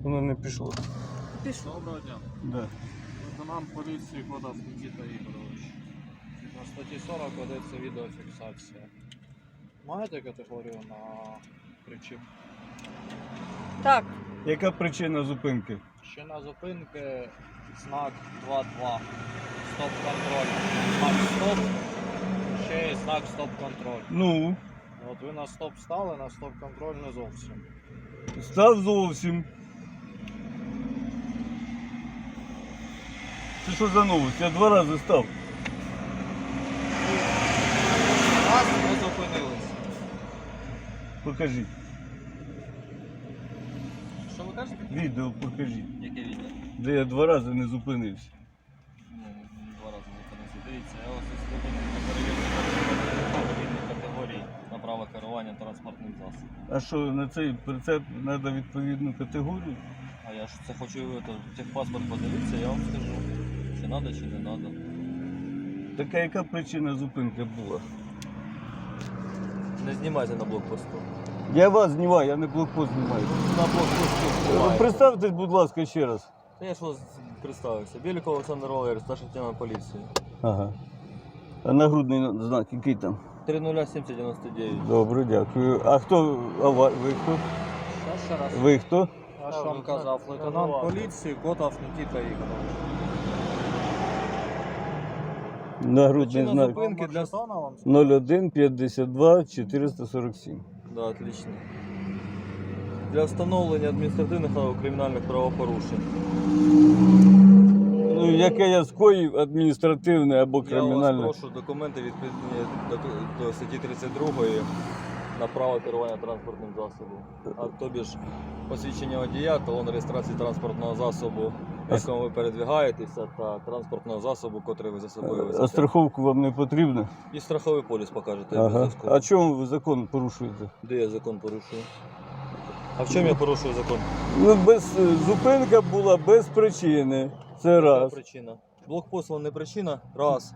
Воно не пішло. Пішов. Доброго дня. Да. Лейтенант поліції Кодав Нікіта Ігорович. На статті 40 ведеться відеофіксація. Маєте категорію на причин? Так, Яка причина зупинки? Ще на зупинки знак 2.2. Стоп контроль. Знак стоп. Ще є знак стоп контроль. Ну, От ви на стоп стали, на стоп контроль не зовсім. став зовсім. Це що за новость? Я два рази став. Раз не зупинились. Покажіть. Що ви кажете? Відео покажіть. Яке відео? Де я два рази не зупинився. Ну, два рази зупинився. Дивіться, я вас ось зупинив на перевірку категорії на право керування транспортним засобом. А що, на цей прицеп треба відповідну категорію? А я ж це хочу это, техпаспорт подивитися, я вам скажу, чи треба, чи не треба. Така яка причина зупинки була? Не знімайте на блокпосту. Я вас знімаю, я не блокпост знімаю. На блокпосту Ви знімаєте. Представтесь, будь ласка, ще раз. Та Я ж вас представився. Біліков Олександр Валерійович, старший лейтенант поліції. Ага. А нагрудний знак який там? 307099. Добре, дякую. А хто? А ва- ви хто? Ще раз. Ви хто? Я вам казав, лейтенант поліції Котов Нікіта Ігорович. Нагрудний Причина знак зупинки для- 01 52 447. Да, отлично. Для встановлення адміністративних або кримінальних правопорушень. Ну, яке я скоїв адміністративне або Я вас кримінальне. прошу документи відповідні до, до статті 32 на право керування транспортним засобом. А тобі ж посвідчення водія, талон реєстрації транспортного засобу, в якому ви передвигаєтеся, та транспортного засобу, котрий ви за собою А везете. страховку вам не потрібно? І страховий поліс покажете Ага. обов'язково. А чому ви закон порушуєте? Де я закон порушую? А в чому я порушую закон? Ну, без е, зупинка була без причини. Це Яка раз. причина? Блокпост вам не причина. Раз.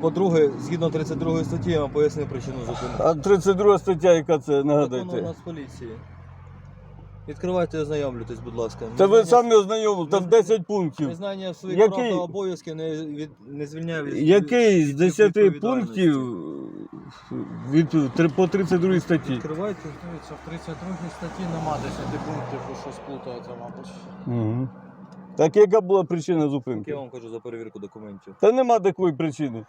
По-друге, згідно 32 статті, я вам пояснив причину зупинки. А 32 стаття, яка це Закон у нагадайте? нас поліції. Відкривайте і ознайомлюйтесь, будь ласка. Та ви Незнання- самі ознайомили, там 10 пунктів. Незнання своїх Який- прав та обов'язків не, від, не звільняє від Який з 10 відповідальності. пунктів від три- по 32 статті? Відкривайте. Дивіться, в 32 статті нема 10 пунктів, ви що сплутаєте, мабуть. Угу. Так яка була причина Я зупинки? вам кажу за перевірку документів. Та нема такої причини.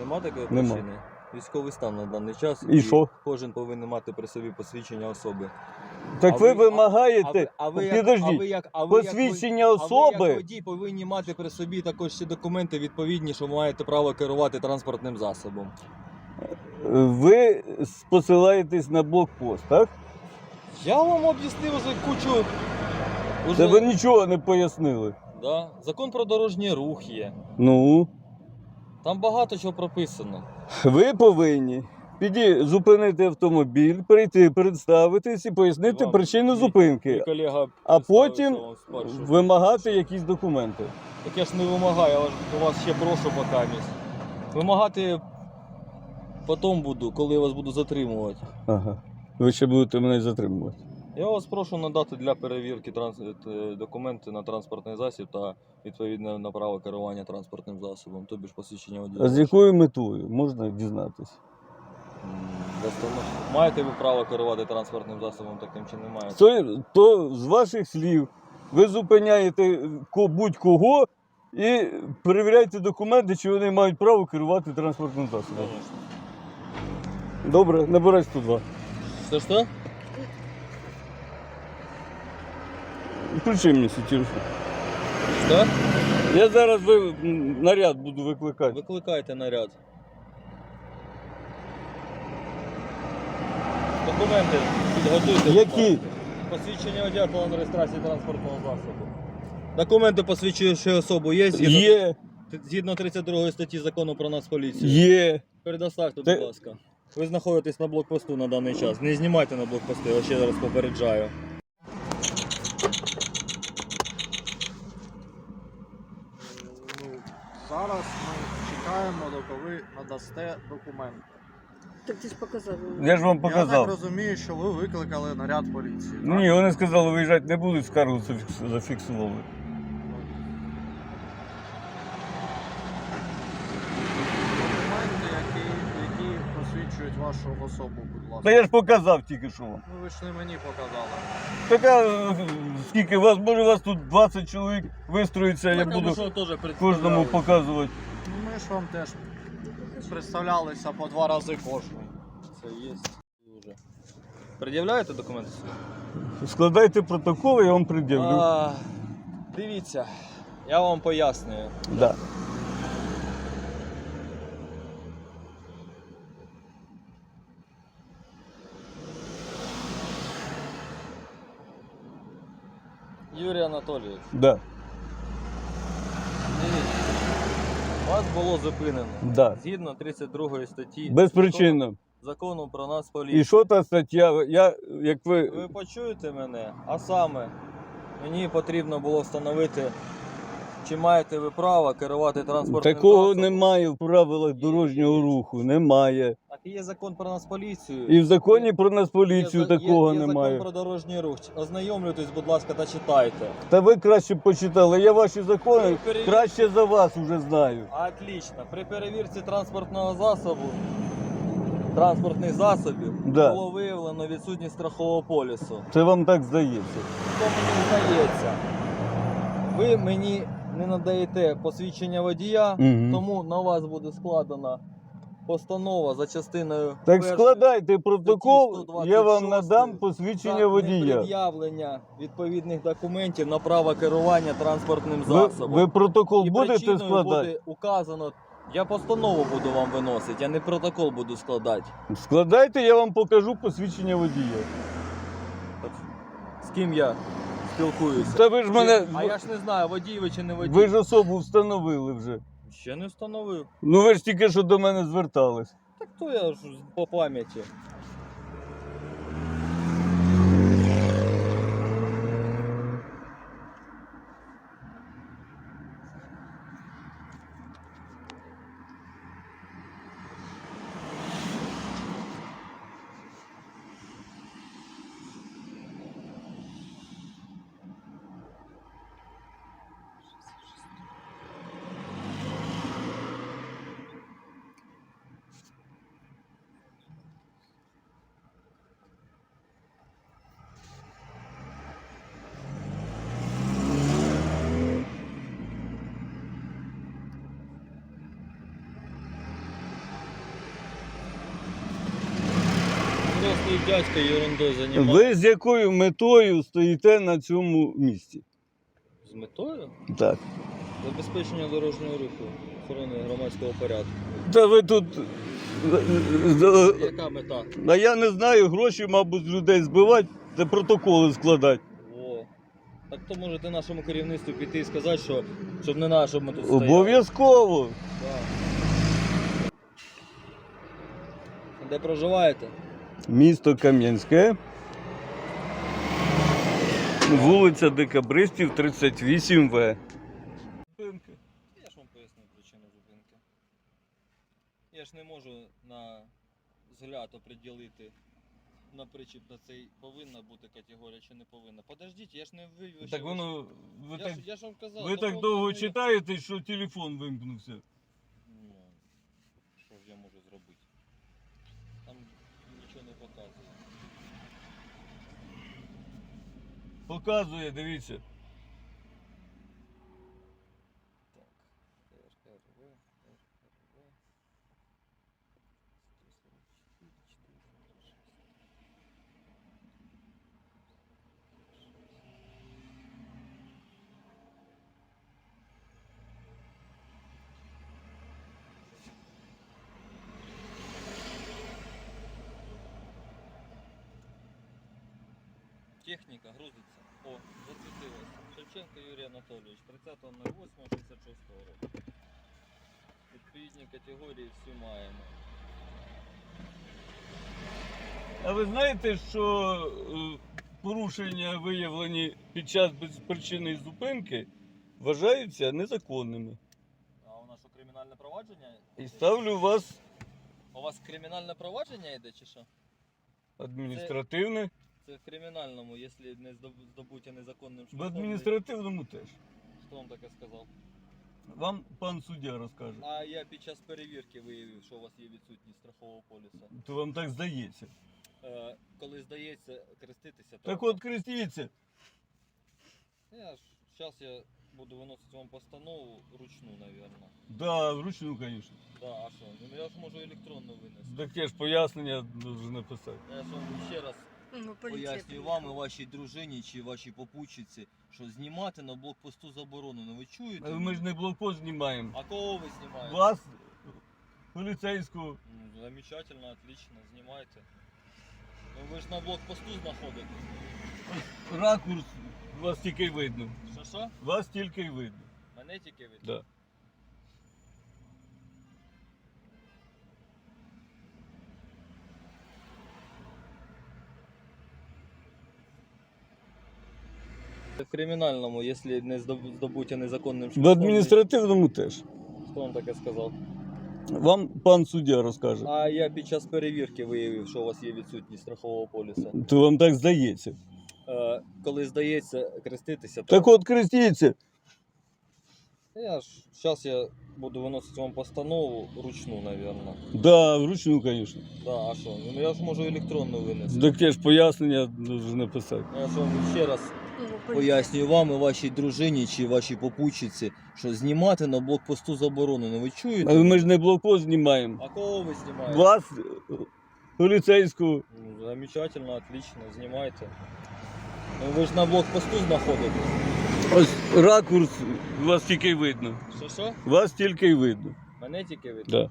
Нема такої Нема. причини? Військовий стан на даний час. І що? Кожен повинен мати при собі посвідчення особи. Так А ви ви- вимагаєте, а ви, як, а підождіть, ви як, а ви як, посвідчення А ви як водій повинні мати при собі також ще документи відповідні, що ви маєте право керувати транспортним засобом. Ви посилаєтесь на блокпост, так? Я вам об'яснив вже кучу. Це ви нічого не пояснили. да, закон про дорожній рух є. Ну, Там багато чого прописано. ви повинні піді зупинити автомобіль, прийти, представитись і пояснити Вам причину мій- зупинки, Мій колега а представився потім вимагати якісь документи. Так я ж не вимагаю, я у вас ще прошу покамість. Вимагати потім буду, коли я вас буду затримувати. Ага. Ви ще будете мене затримувати. Я вас прошу надати для перевірки транс... е, документи на транспортний засіб та відповідне на право керування транспортним засобом, тобі ж посвідчення водія. А з якою метою можна дізнатися? Маєте ви право керувати транспортним засобом таким чи не маєте? То, то з ваших слів ви зупиняєте ко- будь-кого і перевіряєте документи, чи вони мають право керувати транспортним засобом. Конечно. Добре, набирай 102. Що що? Включи мені свій. Що? Я зараз ви, м, наряд буду викликати. Викликайте наряд. Документи підготуйте. Які? Посвідчення водія талон реєстрації транспортного засобу. Документи посвідчуючи особу є згідно, Є, згідно 32 статті закону про нас поліцію. є. Предоставте, будь Те- ласка. Ви знаходитесь на блокпосту на даний час. Не знімайте на блокпости, я ще раз попереджаю. Ну, зараз ми чекаємо, доки ви надасте документ. Так ти ж показав. Я ж вам Я так розумію, що ви викликали наряд поліції. так? Ні, вони сказали, виїжджати не будуть, скаргу зафікс- зафіксували. Документи, які, які посвідчують вашу особу, будь ласка. Та я ж показав тільки що вам. Ну ви ж не мені показали. Така, е, скільки вас, може, у вас тут 20 чоловік вистроїться, я буду теж кожному показувати. Ну, Ми ж вам теж представлялися по два рази кожен. Це є. Дуже. Пред'являєте документи? Складайте протоколи, я вам пред'явлю. А, дивіться, я вам пояснюю. Да. Юрій Анатолійович, Да. дивіться. Вас було зупинено Да. згідно 32 статті Безпричинно. закону про нас поліцію. І що та стаття? Я, як ви. Ви почуєте мене, а саме мені потрібно було встановити, чи маєте ви право керувати транспортним Такого засобом. немає в правилах дорожнього руху. Немає. Так є закон про нас поліцію. І в законі про нас поліцію Є за- такого є, є немає. закон про дорожній рух. Ознайомлюйтесь, будь ласка, та читайте. Та ви краще б почитали. Я ваші закони Перевір- краще за вас уже знаю. Отлично. При перевірці транспортного засобу, транспортних засобів Да. було виявлено відсутність страхового полісу. Це вам так здається. Що мені здається? Ви мені не надаєте посвідчення водія, Мгм. тому на вас буде складена постанова за частиною. Так першої складайте протокол, я вам 126 надам посвідчення за водія. непред'явлення відповідних документів на право керування транспортним Ви, засобом. ви протокол І будете причиною складати? буде указано. Я постанову буду вам виносити, я не протокол буду складати. Складайте, я вам покажу посвідчення водія. З ким я спілкуюся? Та ви ж мене. А я ж не знаю, водій ви чи не водій. Ви ж особу встановили вже. Ще не встановив. Ну ви ж тільки що до мене звертались. Так то я ж по пам'яті. Просто дядька ерундою займається. Ви з якою метою стоїте на цьому місці? З метою? Так. Забезпечення дорожнього руху, охорони громадського порядку. Та ви тут. Яка мета? А я не знаю, гроші, мабуть, людей збивати та протоколи складати. О. Так то можете нашому керівництву піти і сказати, що щоб не наше, щоб ми тут стояли. Обов'язково. Да. Де проживаєте? Місто Кам'янське. Вулиця Декабристів, 38В. Я ж вам поясню причину зупинки. Я ж не можу на взгляд оприділити на причіп на цей повинна бути категорія чи не повинна. Подождіть, я ж не вивів. Так воно. Ви я, так, ж, я ж вам казав. ви так довго читаєте, що телефон вимкнувся. Ну, що ж я можу зробити? Там нічого не показує. Показує, дивіться. Так. РРВ, Техніка грузиться. О, засвітилося. Шевченко Юрій Анатолійович, 30.08.66 року. Відповідні категорії всі маємо. А ви знаєте, що е, порушення, виявлені під час безпричинної зупинки, вважаються незаконними? А у нас що кримінальне провадження? І ставлю вас У вас кримінальне провадження йде чи що? Адміністративне. Це в кримінальному, якщо не здоб- здобуття незаконним В шляхом. адміністративному теж. Хто вам таке сказав? Вам пан суддя розкаже. А я під час перевірки виявив, що у вас є відсутність страхового полюса. То вам так здається. Е, коли здається креститися, то Так от крестіться. я ж зараз я буду виносити вам постанову ручну, напевно. Да, вручну, звісно. Да, а що? Ну я ж можу електронно винести. Так я ж пояснення дуже написати. Я ж вам ще раз Ну, поліція пояснюю вам і вашій дружині чи вашій попутчиці, що знімати на блокпосту заборонено. Ви чуєте? Ми ж не блокпост знімаємо. А кого ви знімаєте? Вас, поліцейського. Ну, замечательно, отлично, знімайте. Ну ви ж на блокпосту знаходитесь. Ракурс вас тільки й видно. Що що? Вас тільки й видно. Мене тільки від. Да. В кримінальному, якщо не здоб- здобуття незаконним В адміністративному теж. Хто вам таке сказав? Вам пан суддя розкаже. А я під час перевірки виявив, що у вас є відсутність страхового полісу. То вам так здається. Е, коли здається креститися, то Так от крестіться. я ж зараз я буду виносити вам постанову ручну, напевно. Да, вручну, звісно. Да, а що? Ну я ж можу електронно винести. Так я ж пояснення дуже написати. Я ж вам ще раз Ну, пояснюю вам і вашій дружині чи вашій попутчиці, що знімати на блокпосту заборонено. Ви чуєте? Але ми ж не блокпост знімаємо. А кого ви знімаєте? Вас, поліцейського. Ну, замечательно, отлично, знімайте. Ну, ви ж на блокпосту знаходитесь. Ось ракурс вас тільки й видно. Що що? Вас тільки й видно. Мене тільки видно? Да.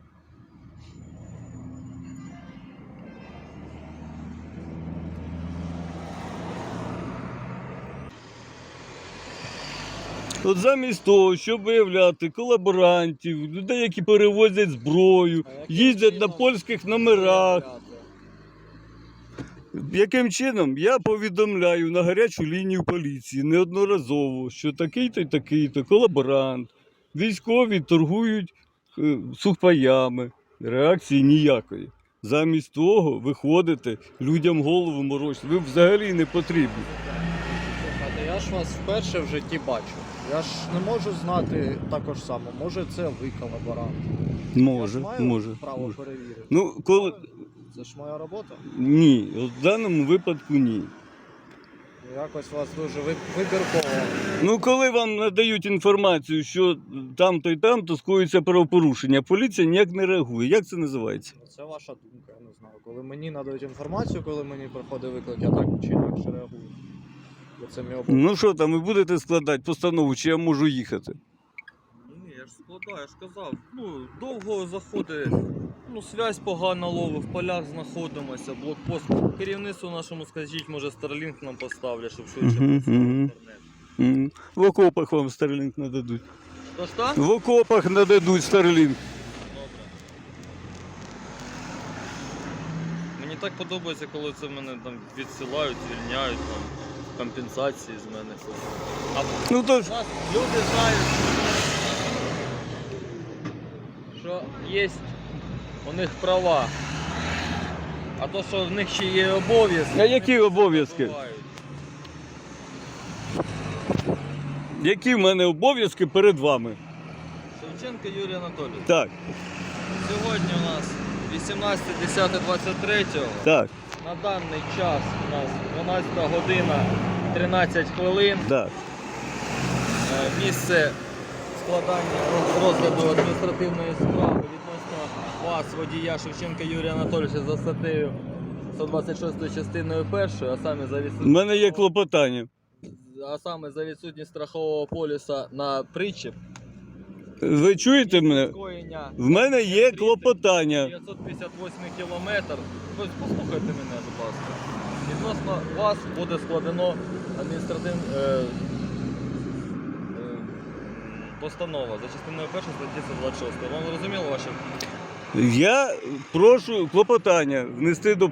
От замість того, щоб виявляти колаборантів, людей, які перевозять зброю, їздять на польських номерах. Яким чином я повідомляю на гарячу лінію поліції неодноразово, що такий-то й такий-то колаборант, військові торгують е, сухпаями, реакції ніякої. Замість того виходите людям голову морочити. Ви взагалі не потрібні. Я ж вас вперше в житті бачу. Я ж не можу знати також само. Може це ви колаборант. Може, я ж маю може. право може. перевірити. Ну, коли Це ж моя робота. ні, в даному випадку ні. Якось вас дуже ви- вибірково. Ну, коли вам надають інформацію, що там-то і там-то скоїться правопорушення, поліція ніяк не реагує. Як це називається? Це ваша думка, я не знаю. Коли мені надають інформацію, коли мені приходить виклик, я так чи інакше реагую. Бо це мій обов'язок. Ну що там, ви будете складати постанову, чи я можу їхати? Ні, я ж складаю, я ж казав. Ну, довго заходить. Ну, связь погано ловить, в полях знаходимося, блокпост. Керівництву нашому скажіть, може Starlink нам поставлять, щоб швидше Мгм, працював мгм. інтернет. М, В окопах вам Старлінг нададуть. То що? В окопах нададуть. Добре. Мені так подобається, коли це мене там відсилають, звільняють, там, компенсації з мене. А Ну то ж, нас люди знають, що є у них права. А то, що в них ще є обов'язки. А які обов'язки? які в мене обов'язки перед вами? Шевченко Юрій Анатолійович. Так, Сьогодні у нас 18.10.23. так, На даний час у нас 12 година 13 хвилин. так. Е, Місце складання розгляду адміністративної справи вас, водія Шевченка Юрія Анатолійовича за статтею 126 частиною 1, а саме за У відсутність, мене є клопотання. а саме за відсутність страхового полюса на причіп. Ви чуєте мене? Скоєння В мене є клопотання. 958 кілометр. Послухайте мене, будь ласка. Відносно вас буде складено адміністративне е, е, постанова за частиною 1 статті 126. Вам зрозуміло ваше? Я прошу клопотання внести до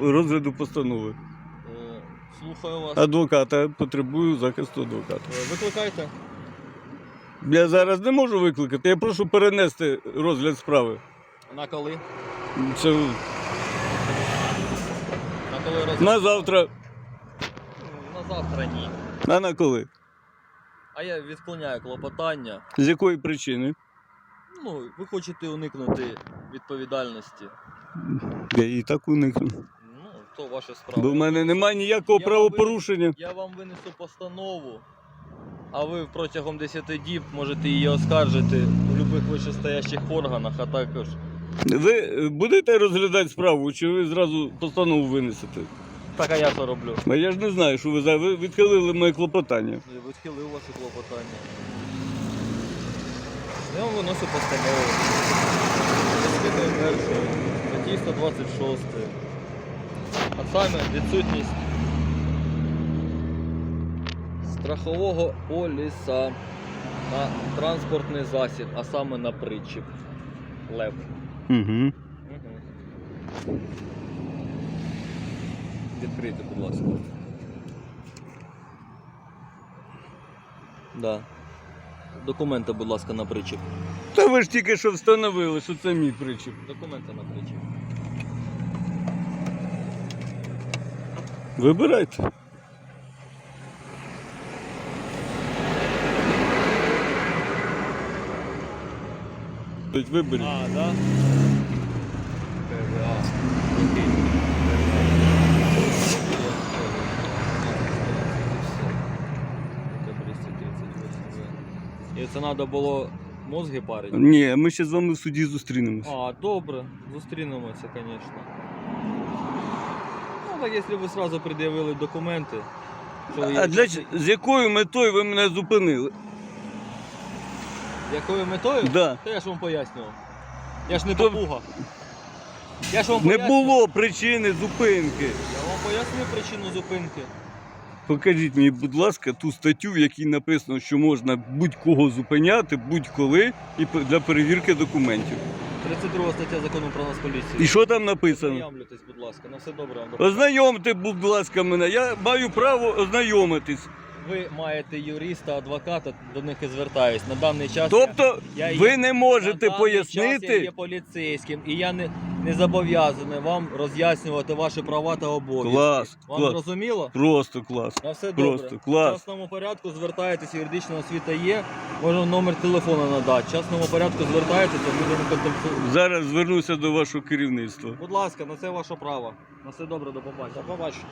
розгляду постанови. Е, слухаю вас. Адвоката потребую захисту адвоката. Е, Викликайте. Я зараз не можу викликати. Я прошу перенести розгляд справи. На коли? Це На коли роз... на завтра, На завтра ні. а на коли? А я відклоняю клопотання. З якої причини? Ну, ви хочете уникнути відповідальності. Я її так уникну. Ну, то ваша справа. Бо в мене немає ніякого Я правопорушення. Я вам винесу постанову, а ви протягом 10 діб можете її оскаржити у будь-яких вищестоящих органах, а також. Ви будете розглядати справу, чи ви зразу постанову винесете? Так, а я що роблю? А я ж не знаю, що ви за ви відхилили моє клопотання. Я відхилив ваше клопотання. Я вам виносу постанову. Частиною першою, статті 126. А саме відсутність страхового поліса на транспортний засіб, а саме на причіп. Лев. Угу. Відкрийте, будь ласка. Да. Документи, будь ласка, на причіп. Та ви ж тільки що встановили, що це мій причіп. Документи на причіп. Вибирайте. Виберіть. А, да? ПВА. І це треба було мозги парити? Ні, ми ще з вами в суді зустрінемось. А, добре, зустрінемося, звісно. Ну, так якщо ви одразу пред'явили документи, що ви А для ч- з якою метою ви мене зупинили? якою метою? Да. Та я ж вам пояснював. Я ж не То- попуга. Я ж вам Не пояснював. було причини зупинки. Я вам пояснюю причину зупинки. Покажіть мені, будь ласка, ту статтю, в якій написано, що можна будь-кого зупиняти будь-коли і для перевірки документів. 32 стаття закону про нас поліції. І що там написано? Ознайомлюйтесь, будь ласка, на все добре. Ознайомте, будь ласка, мене. Я маю право ознайомитись. Ви маєте юриста, адвоката, до них і звертаюсь. На даний час Тобто, я, я ви є- не на можете даний час я є поліцейським, і я не, не зобов'язаний вам роз'яснювати ваші права та обов'язки. Клас, Вам клас. зрозуміло? Просто клас. На все Просто добре. клас. В частному порядку звертаєтесь, юридична освіта є, можна номер телефону надати. В частному порядку звертаєтеся, будемо контактувати. Зараз звернуся до вашого керівництва. Будь ласка, на це ваше право. На все добре, до побачення. До побачення.